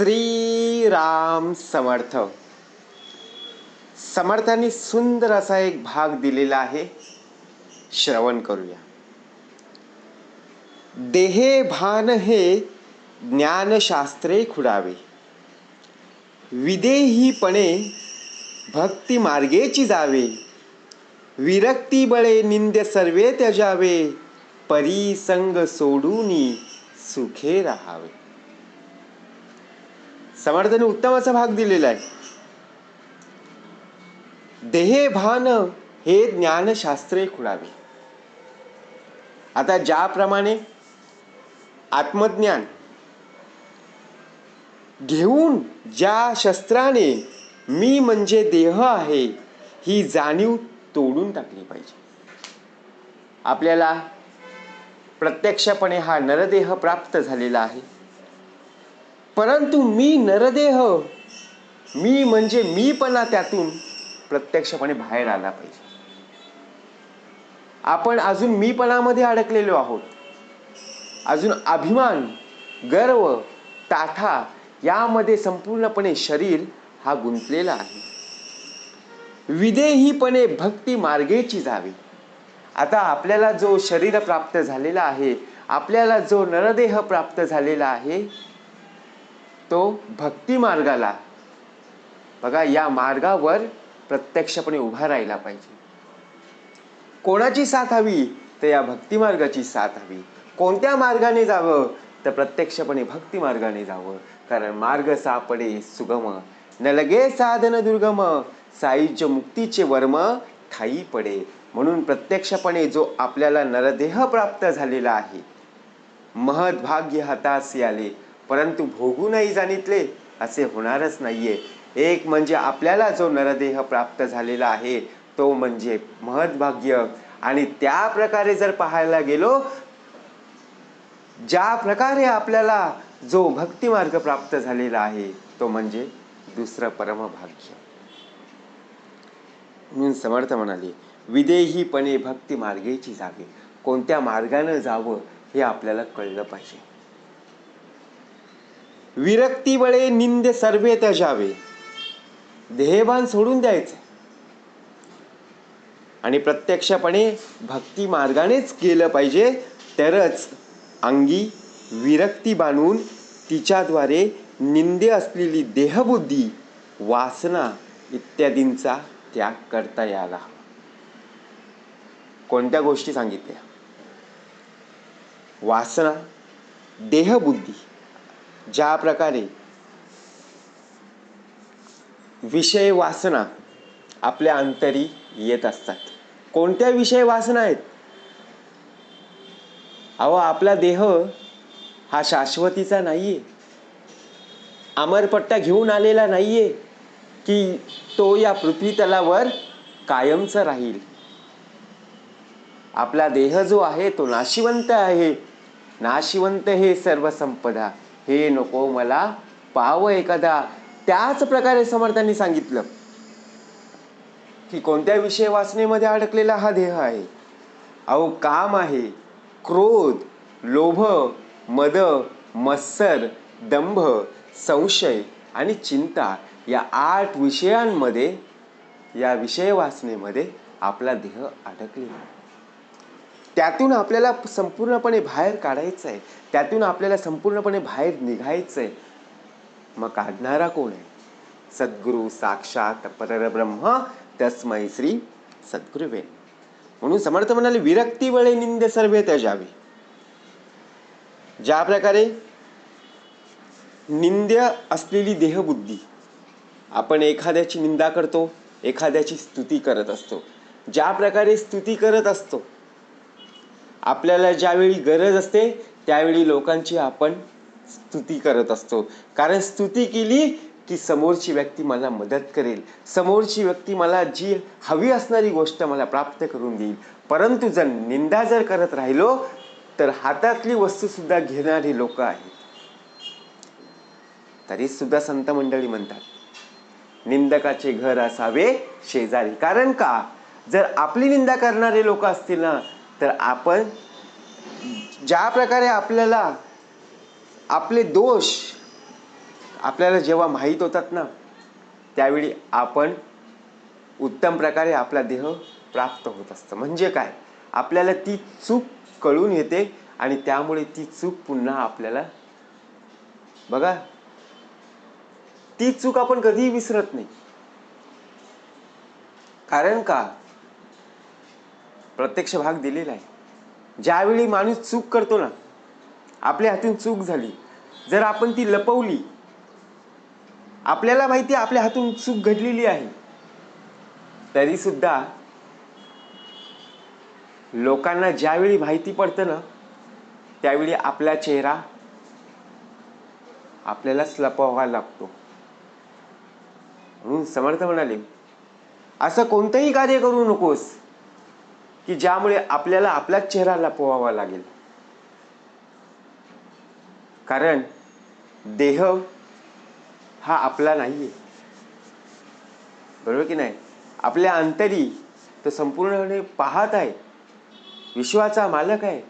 श्री राम समर्थ. समर्थांनी सुंदर असा एक भाग दिलेला आहे. श्रवण करूया. देहे भान हे ज्ञानशास्त्रे खुडावे. विदेहीपणे भक्ती मार्गेची जावे. विरक्ती बळे निंद्य सर्वे त्यजावे. परी संग सोडूनी सुखे राहावे. समर्थाने उत्तम असा भाग दिलेला आहे. देहे भान हे ज्ञानशास्त्रे खुळावे आता ज्याप्रमाणे आत्मज्ञान घेऊन ज्या शस्त्राने मी म्हणजे देह आहे ही जाणीव तोडून टाकली पाहिजे. आपल्याला प्रत्यक्षपणे हा नरदेह प्राप्त झालेला आहे. परंतु मी नरदेह मी म्हणजे मीपणा त्यातून प्रत्यक्षपणे बाहेर आला पाहिजे. आपण अजून मीपणामध्ये अडकलेलो आहोत. अजून अभिमान गर्व ताठा यामध्ये संपूर्णपणे शरीर हा गुंतलेला आहे. विदेहीपणे भक्ती मार्गेची जावी. आता आपल्याला जो शरीर प्राप्त झालेला आहे आपल्याला जो नरदेह प्राप्त झालेला आहे तो भक्ती मार्गाला. बघा या मार्गावर प्रत्यक्षपणे उभा राहिला पाहिजे. कोणाची साथ हवी? तर या भक्ती मार्गाची साथ हवी. कोणत्या मार्गाने जावं? तर प्रत्यक्षपणे भक्ती मार्गाने जावं. कारण मार्ग सापडे सुगम न लगे साधन दुर्गम साईच्या मुक्तीचे वर्म ठाई पडे. म्हणून प्रत्यक्षपणे जो आपल्याला नरदेह प्राप्त झालेला आहे महत् भाग्य हातासी आले परंतु भोगू नाही जाणितले असे होणारच नाहीये. एक म्हणजे आपल्याला जो नरदेह प्राप्त झालेला आहे तो म्हणजे महद्भाग्य आणि त्या प्रकारे जर पाहायला गेलो ज्या प्रकारे आपल्याला जो भक्तिमार्ग प्राप्त झालेला आहे तो म्हणजे दुसरं परमभाग्य म्हणून समर्थ म्हणाले विदेहीपणे भक्ती मार्गेची जावे कोणत्या मार्गानं जावं हे आपल्याला कळलं पाहिजे. विरक्ती बळे निंद सर्वे त्याजावे देहभान सोडून द्यायचं. आणि प्रत्यक्षपणे भक्ती मार्गानेच केलं पाहिजे तरच अंगी विरक्ती बांधून तिच्याद्वारे निंदे असलेली देहबुद्धी वासना इत्यादींचा त्याग करता यायला कोणत्या गोष्टी सांगितल्या? वासना देहबुद्धी. ज्या प्रकारे विषय वासना आपल्या अंतरी येत असतात. कोणत्या विषय वासना आहेत? अहो आपला देह हा शाश्वतीचा नाहीये. अमरपट्टा घेऊन आलेला नाहीये की तो या पृथ्वी तलावर कायमचा राहील. आपला देह जो आहे तो नाशिवंत आहे. नाशिवंत हे सर्व संपदा हे नको मला पाव एखादा. त्याच प्रकारे समर्थांनी सांगितलं. की कोणत्या विषय वाचनेमध्ये अडकलेला हा देह आहे? अहो काम आहे. क्रोध लोभ मद मत्सर दंभ संशय आणि चिंता या आठ विषयांमध्ये या विषय वाचनेमध्ये आपला देह अडकलेला आहे. त्यातून आपल्याला संपूर्णपणे बाहेर काढायचं आहे त्यातून आपल्याला संपूर्णपणे बाहेर निघायचं आहे मग काढणारा कोण आहे? सद्गुरू साक्षात परब्रह्म तस्मै श्री सद्गुरुवे. म्हणून समर्थ म्हणाले विरक्ती वेळे निंद सर्वे त्याजावे. ज्या प्रकारे निंद्य असलेली देहबुद्धी आपण एखाद्याची निंदा करतो एखाद्याची स्तुती करत असतो. ज्या प्रकारे स्तुती करत असतो आपल्याला ज्यावेळी गरज असते त्यावेळी लोकांची आपण स्तुती करत असतो. कारण स्तुती केली की समोरची व्यक्ती मला मदत करेल. समोरची व्यक्ती मला जी हवी असणारी गोष्ट मला प्राप्त करून देईल. परंतु जर निंदा जर करत राहिलो तर हातातली वस्तूसुद्धा घेणारी लोक आहेत. तरी सुद्धा संत मंडळी म्हणतात निंदकाचे घर असावे शेजारी. कारण का? जर आपली निंदा करणारे लोक असतील ना तर आपण ज्या प्रकारे आपल्याला आपले दोष आपल्याला जेव्हा माहीत होतात ना त्यावेळी आपण उत्तम प्रकारे आपला देह प्राप्त होत असतं. म्हणजे काय? आपल्याला ती चूक कळून येते आणि त्यामुळे ती चूक पुन्हा आपल्याला बघा ती चूक आपण कधीही विसरत नाही. कारण का? प्रत्यक्ष भाग दिलेला आहे. ज्यावेळी माणूस चूक करतो ना आपल्या हातून चूक झाली. जर आपण ती लपवली आपल्याला माहिती आपल्या हातून चूक घडलेली आहे. तरी सुद्धा लोकांना ज्यावेळी माहिती पडतं ना त्यावेळी आपला चेहरा आपल्यालाच लपवावा लागतो. म्हणून समर्थ म्हणाले असं कोणतंही कार्य करू नकोस. की ज्यामुळे आपल्याला आपलाच चेहरा लपवावा लागेल. कारण देह हा आपला नाहीये. बरोबर की नाही? आपल्या अंतरी तो संपूर्णपणे पाहत आहे. विश्वाचा मालक आहे.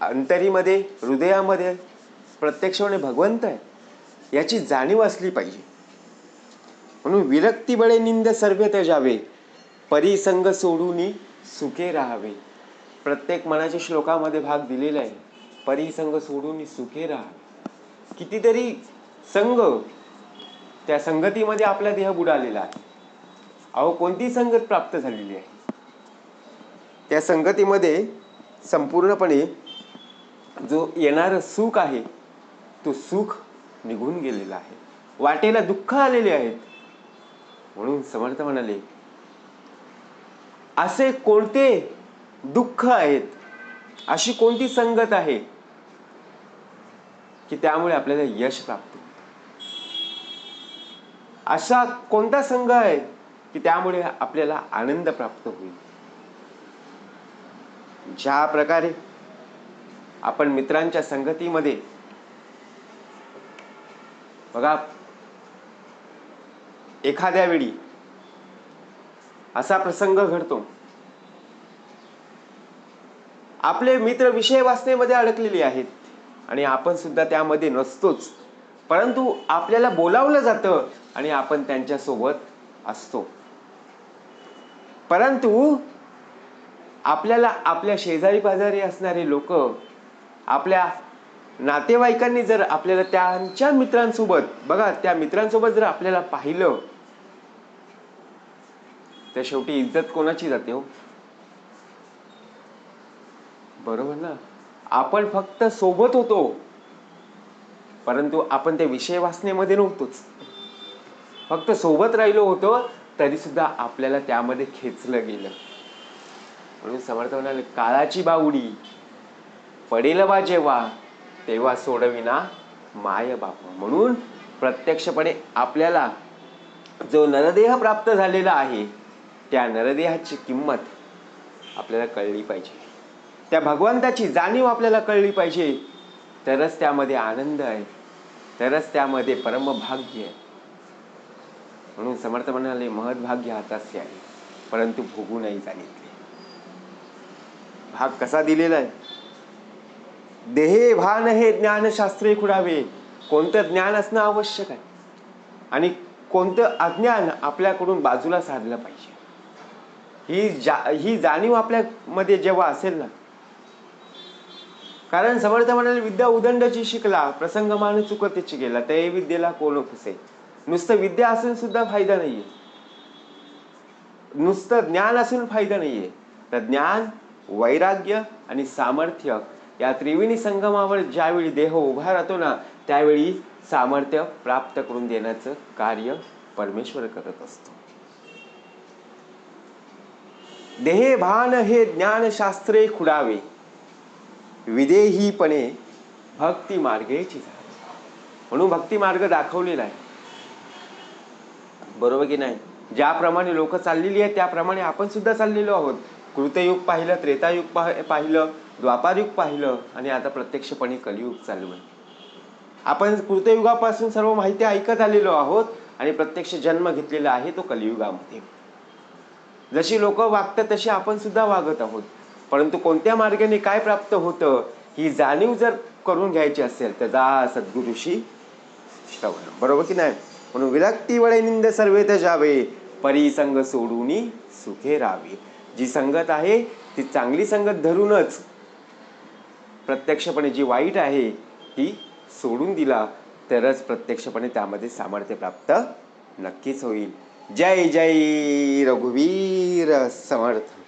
अंतरीमध्ये हृदयामध्ये प्रत्यक्षपणे भगवंत आहे. याची जाणीव असली पाहिजे. म्हणून विरक्ती बळे निंद सर्व त्यावे परिसंग सोडून सुखे राहावे. प्रत्येक मनाच्या श्लोकामध्ये भाग दिलेला आहे. परिसंग सोडून सुखे राहावे. कितीतरी संघ त्या संगतीमध्ये आपला देह बुडालेला आहे. अहो कोणती संगत प्राप्त झालेली आहे? त्या संगतीमध्ये संपूर्णपणे जो येणारं सुख आहे तो सुख निघून गेलेला आहे. वाटेला दुःख आलेले आहेत. म्हणून समर्थ म्हणाले असे कोणते दुःख आहेत? अशी कोणती संगत आहे की त्यामुळे आपल्याला यश प्राप्त असा कोणता संघ आहे की त्यामुळे आपल्याला आनंद प्राप्त होईल? ज्या प्रकारे आपण मित्रांच्या संगतीमध्ये बघा एखाद्या वेळी असा प्रसंग घडतो. आपले मित्र विषय वाचनेमध्ये अडकलेले आहेत आणि आपण सुद्धा त्यामध्ये नसतोच. परंतु आपल्याला बोलावलं जातं आणि आपण त्यांच्यासोबत असतो. परंतु आपल्याला आपल्या शेजारी पाजारी असणारे लोक आपल्या नातेवाईकांनी जर आपल्याला त्यांच्या मित्रांसोबत बघा त्या मित्रांसोबत जर आपल्याला पाहिलं तर शेवटी इज्जत कोणाची जाते हो? बरोबर ना? आपण फक्त सोबत होतो. परंतु आपण त्या विषय वाचनेमध्ये नव्हतोच. फक्त सोबत राहिलो होतो तरी सुद्धा आपल्याला त्यामध्ये खेचलं गेलं. म्हणून समर्थ म्हणाले काळाची बावडी पडेल बा जेव्हा तेव्हा सोडविना माय बाप. म्हणून प्रत्यक्षपणे आपल्याला जो नरदेह प्राप्त झालेला आहे त्या नरदेहाची किंमत आपल्याला कळली पाहिजे. त्या भगवंताची जाणीव आपल्याला कळली पाहिजे. तरच त्यामध्ये आनंद आहे. तरच त्यामध्ये परमभाग्य आहे. म्हणून समर्थ म्हणाले महद्भाग्य हातास्य आहे. परंतु भोगू नाही सांगितले भाग कसा दिलेला आहे? देहे भान हे ज्ञानशास्त्रे खुडावे. कोणतं ज्ञान असणं आवश्यक आहे? आणि कोणतं अज्ञान आपल्याकडून बाजूला साधलं पाहिजे? ही जा ही जाणीव आपल्यामध्ये जेव्हा असेल ना कारण समर्थ म्हणाले विद्या उदंडची शिकला प्रसंग मान चुकतेची गेला ते विद्येला कोण फुसे नुसतं विद्या असून सुद्धा फायदा नाहीये. नुसतं ज्ञान असून फायदा नाहीये. तर ज्ञान वैराग्य आणि सामर्थ्य या त्रिवेणी संगमावर ज्यावेळी देह उभा राहतो ना त्यावेळी सामर्थ्य प्राप्त करून देण्याचं कार्य परमेश्वर करत असतो. देहे भान हे ज्ञानशास्त्रे खुडावे. विदेहीपणे भक्ती मार्गेची झाली. म्हणून भक्ती मार्ग दाखवलेला आहे. बरोबर की नाही? ज्याप्रमाणे लोक चाललेली आहेत त्याप्रमाणे आपण सुद्धा चाललेलो आहोत. कृतयुग पाहिलं त्रेतायुग पाह- पाहिलं द्वापारयुग पाहिलं आणि आता प्रत्यक्षपणे कलियुग चालू आहे. आपण कृतयुगापासून सर्व माहिती ऐकत आलेलो आहोत आणि प्रत्यक्ष जन्म घेतलेला आहे तो कलियुगामध्ये. जशी लोक वागतात तशी आपण सुद्धा वागत आहोत. परंतु कोणत्या मार्गाने काय प्राप्त होतं ही जाणीव जर करून घ्यायची असेल तर जा सद्गुरुशी श्रवण. बरोबर की नाही? म्हणून विरक्ती वळे निंद सर्वे जावे परिसंग सोडून सुखे राहावी जी संगत आहे ती चांगली संगत धरूनच प्रत्यक्षपणे जी वाईट आहे ती सोडून दिला तरच प्रत्यक्षपणे त्यामध्ये सामर्थ्य प्राप्त नक्कीच होईल. जय जय रघुवीर समर्थ।